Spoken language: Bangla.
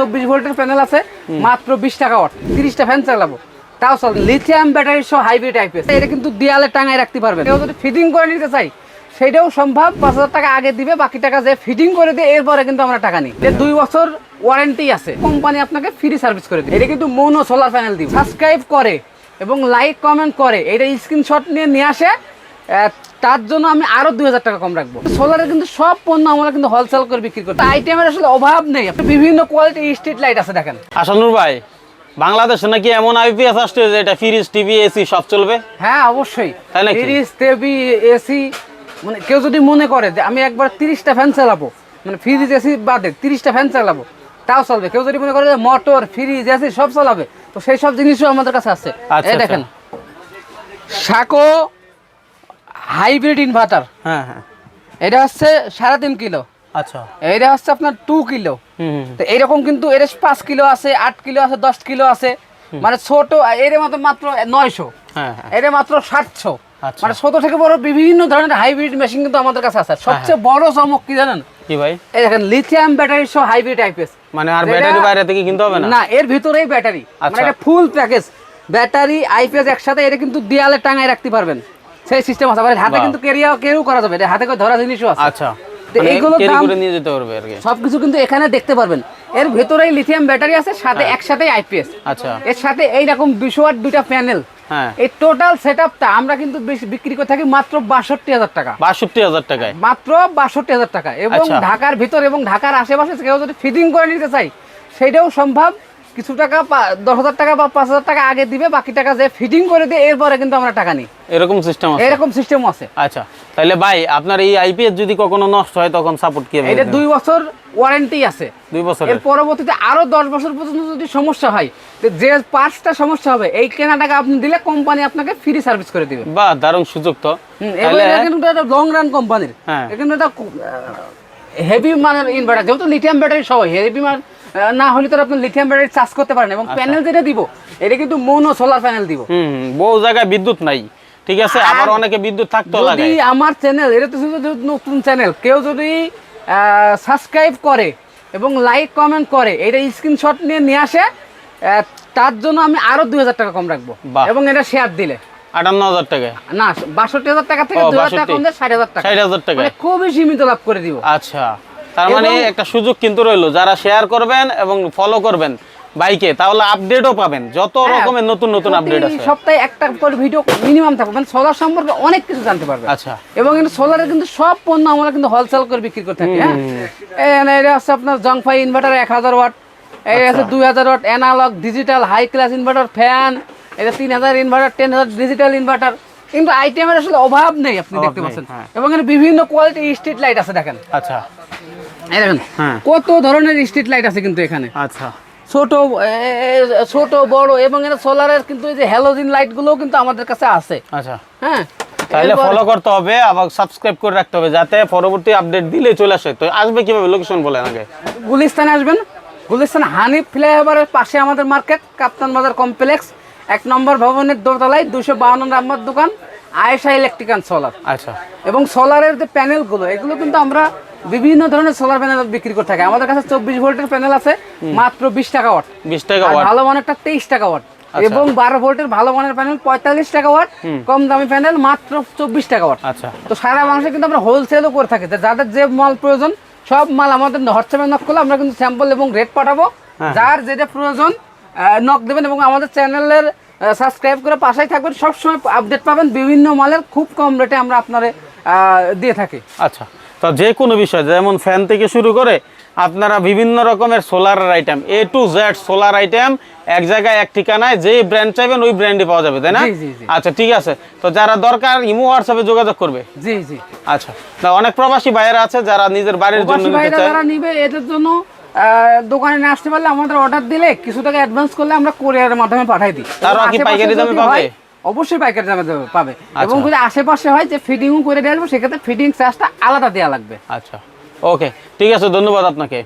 চব্বিশ ভোল্টের প্যানেল আছে, মাত্র বিশ টাকা ওয়াট, তিরিশটা ফ্যান চালাবো। তাও চল লিথিয়াম ব্যাটারি সহ হাইব্রিড টাইপের এটা কিন্তু দেয়ালে টাঙায় রাখতে পারবেন। কেউ যদি ফিটিং করে নিতে চাই সেটাও সম্ভব, পাঁচ হাজার টাকা আগে দিবে, বাকি টাকা যে ফিটিং করে দিয়ে এরপরে কিন্তু আমরা টাকা নিই। দুই বছর ওয়ারেন্টি আছে। কোম্পানি আপনাকে ফ্রি সার্ভিস করে দিবে। এটা কিন্তু মোনো সোলার প্যানেল দিব। সাবস্ক্রাইব করে এবং লাইক কমেন্ট করে। এটা স্ক্রিনশট নিয়ে নিয়ে আসে তার জন্য আমি আরও দুই হাজার টাকা কম রাখব। সোলারের কিন্তু সব পণ্য আমরা কিন্তু হোলসেল করে বিক্রি করি আইটেমের আসলে অভাব নেই। বিভিন্ন কোয়ালিটি স্ট্রিট লাইট আছে দেখেন। আসানুর ভাই বাংলাদেশে নাকি এমন আইপিএস আসছে যে এটা ফ্রিজ টিভি এসি সব চলবে? হ্যাঁ অবশ্যই। ফ্রিজ টিভি এসি মানে কেউ যদি মনে করে যে আমি একবার তিরিশটা ফ্যান চালাবো মানে ফ্রিজ এসি বাদে তিরিশটা ফ্যান চালাবো তাও চলবে। কেউ যদি মনে করে যে মোটর ফ্রিজ এসি সব চালাবে তো সেই সব জিনিসও আমাদের কাছে আছে। আচ্ছা, এই দেখেন। সাকো হাইব্রিড ইনভার্টার হ্যাঁ হ্যাঁ। এটা হচ্ছে সাড়ে তিন কিলো। আচ্ছা। এটা হচ্ছে আপনার টু কিলো। তো এরকম কিন্তু এর পাঁচ কিলো আছে আট কিলো আছে দশ কিলো আছে। মানে ছোট এর মতো মাত্র নয়শো। হ্যাঁ হ্যাঁ। মাত্র সাতশো। আচ্ছা। মানে ছোট থেকে বড় বিভিন্ন ধরনের হাইব্রিড মেশিন কিন্তু আমাদের কাছে আছে। সবচেয়ে বড় চমক কি জানেন? কি ভাই? এই দেখেন লিথিয়াম ব্যাটারি সহ হাইব্রিড আইপিএস মানে আর ব্যাটারি বাইরে থেকে কিনতে হবে না? না এর ভিতরেই ব্যাটারি মানে আচ্ছা। এটা ফুল প্যাকেজ ব্যাটারি আইপিএস একসাথে এটা কিন্তু দেয়ালে টাঙায় রাখতে পারবেন। সেই সিস্টেম আছে। আবার হাতে কিন্তু কেরিয়া কেউ করা যাবে। হাতে করে ধরা জিনিসও আছে। আচ্ছা। মানে carry দাম- নিয়ে যেতে পারবে আর কি। সবকিছু কিন্তু এখানে দেখতে পারবেন। এর ভেতরেই লিথিয়াম ব্যাটারি আছে সাথে একসাথেই আইপিএস আচ্ছা। এর সাথে এইরকম দুশো দুইটা প্যানেল হ্যাঁ। এই টোটাল সেটআপটা আমরা কিন্তু বেশ- বিক্রি করে থাকি মাত্র বাষট্টি হাজার টাকা। বাষট্টি হাজার টাকায়। মাত্র বাষট্টি হাজার টাকা। এবং আচ্ছা। ঢাকার ভিতর এবং ঢাকার আশেপাশে কেউ যদি ফিটিং করে নিতে চাই সেটাও সম্ভব। কিছু টাকা দশ হাজার টাকা বা পাঁচ হাজার টাকা আগে দিবে বাকি টাকা যে ফিটিং করে দিয়ে এরপরে কিন্তু আমরা টাকা নিই। এরকম সিস্টেম আছে? এরকম সিস্টেম আছে। আচ্ছা তাহলে ভাই আপনার এই আইপিএস যদি কখনো নষ্ট হয় তখন সাপোর্ট কি এটা দুই বছর ওয়ারেন্টি আছে। দুই বছর এর পরবর্তীতে আরও দশ বছর পর্যন্ত যদি সমস্যা হয় যে পার্টসটা সমস্যা হবে এই কেনা টাকা আপনি দিলে কোম্পানি আপনাকে ফ্রি সার্ভিস করে দিবে। বা দারুণ সুযোগ তো। এটা লং রান কোম্পানির হ্যাঁ। এখানে একটা হেভি মানের ইনভার্টার যেহেতু লিথিয়াম ব্যাটারি সহ হেভি মান না হলে তো আপনি লিথিয়াম ব্যাটারি চার্জ করতে পারেন এবং প্যানেল যেটা দিব এটা কিন্তু মোনো সোলার প্যানেল দিব। হুম বহু জায়গায় বিদ্যুৎ নাই। ঠিক আছে আবার অনেকে বিদ্যুৎ থাকতেও লাগে যদি আমার চ্যানেল এটা তো শুধু নতুন চ্যানেল কেউ যদি সাবস্ক্রাইব করে এবং লাইক কমেন্ট করে এটা স্ক্রিনশট নিয়ে নিয়ে আসে তার জন্য আমি আরও দুই হাজার টাকা কম রাখব। এবং এটা শেয়ার দিলে। আটান্ন হাজার টাকা। না বাষট্টি হাজার টাকা থেকে দুই হাজার টাকা 62 কম দিয়ে ষাট হাজার টাকা। ষাট হাজার টাকা। মানে খুবই সীমিত লাভ করে দিব। আচ্ছা। তার মানে একটা সুযোগ কিন্তু রইল। যারা শেয়ার করবেন এবং ফলো করবেন বাইকে তাহলে আপডেটও পাবেন। যত হ্যাঁ, রকমের নতুন নতুন আপডেট আছে। সপ্তাহে একটা করে ভিডিও মিনিমাম থাকবে। মানে সোলার সম্পর্কে অনেক কিছু জানতে পারবে। আচ্ছা। এবং কিন্তু সোলারের কিন্তু সব পণ্য আমরা কিন্তু হোলসেল করে বিক্রি করে থাকি হ্যাঁ? এটা হচ্ছে আপনার জংফাই ইনভার্টার এক হাজার ওয়াট এই আচ্ছা। আছে দুই হাজার watt analog digital high class inverter fan এটা তিন হাজার ইনভার্টার টেন হাজার ডিজিটাল ইনভার্টার কিন্তু আইটেমের আসলে অভাব নেই আপনি দেখতে পাচ্ছেন। হ্যাঁ। এবং এখানে বিভিন্ন কোয়ালিটি স্ট্রিট লাইট আছে দেখেন। আচ্ছা। এই দেখেন হ্যাঁ। কত ধরনের স্ট্রিট লাইট আছে কিন্তু এখানে। আচ্ছা। ছোট ছোট বড় এবং এটা সোলারের কিন্তু এই যে হ্যালোজিন লাইট গুলোও কিন্তু আমাদের কাছে আছে। আচ্ছা। হ্যাঁ তাহলে ফলো করতে হবে আবার সাবস্ক্রাইব করে রাখতে হবে যাতে পরবর্তী আপডেট দিলে চলে আসে। তো আসবে কীভাবে? লোকেশন বলেন আগে। গুলিস্তানে আসবেন। গুলিস্তান হানিফ ফ্লাইওভারের পাশে আমাদের মার্কেট কাপ্তান বাজার কমপ্লেক্স এক নম্বর ভবনের দোতলায় দুশো বাউন্ন নাম্বার দোকান আয়েশা ইলেকট্রিক্যাল সোলার আচ্ছা। এবং সোলারের যে প্যানেলগুলো এগুলো কিন্তু আমরা বিভিন্ন ধরনের সোলার প্যানেল বিক্রি করে থাকি। আমাদের কাছে চব্বিশ ভোল্টের প্যানেল আছে মাত্র বিশ টাকা ওয়াট। বিশ টাকা ভালো মানেরটা তেইশ টাকা ওয়াট। আচ্ছা। এবং বারো ভোল্টের ভালো মানের প্যানেল পঁয়তাল্লিশ টাকা ওয়াট কম দামি প্যানেল মাত্র চব্বিশ টাকা ওয়াট। আচ্ছা। তো সারা বাংলাদেশে কিন্তু আমরা হোলসেলও করে থাকি। যে যাদের যে মাল প্রয়োজন সব মাল আমাদের হোয়াটসঅ্যাপে নক করলে আমরা কিন্তু স্যাম্পল এবং রেট পাঠাবো। হ্যাঁ। যার যেটা প্রয়োজন নক দেবেন এবং আমাদের চ্যানেলের সাবস্ক্রাইব করে পাশেই থাকবেন। সবসময় আপডেট পাবেন। বিভিন্ন মালের খুব কম রেটে আমরা আপনারে দিয়ে থাকি। আচ্ছা। তো যে কোনো বিষয় যেমন ফ্যান থেকে শুরু করে আপনারা বিভিন্ন রকমের solar item A to Z solar item এক জায়গায় এক ঠিকানায় যে ব্র্যান্ড চাইবেন ওই ব্র্যান্ডে পাওয়া যাবে তাই না। আচ্ছা ঠিক আছে। তো যারা দরকার ইমো হোয়াটসঅ্যাপে যোগাযোগ করবে। জি জি। আচ্ছা। না অনেক প্রবাসী ভাইয়েরা আছে যারা নিজের বাড়ির জন্য যারা নিবে এদের জন্য দোকানে না আসতে পারলে আমাদের অর্ডার দিলে কিছু টাকা অ্যাডভান্স করলে আমরা কোরিয়ারের মাধ্যমে পাঠাই দিই। কি পাইকারি দামে পাবে? অবশ্যই পাইকারি দামে পাবে। এবং আচ্ছা। যদি আশেপাশে হয় যে ফিটিংও করে দেওয়া আসব সেক্ষেত্রে ফিটিং চার্জটা আলাদা দেওয়া লাগবে। আচ্ছা। ওকে ঠিক আছে ধন্যবাদ আপনাকে।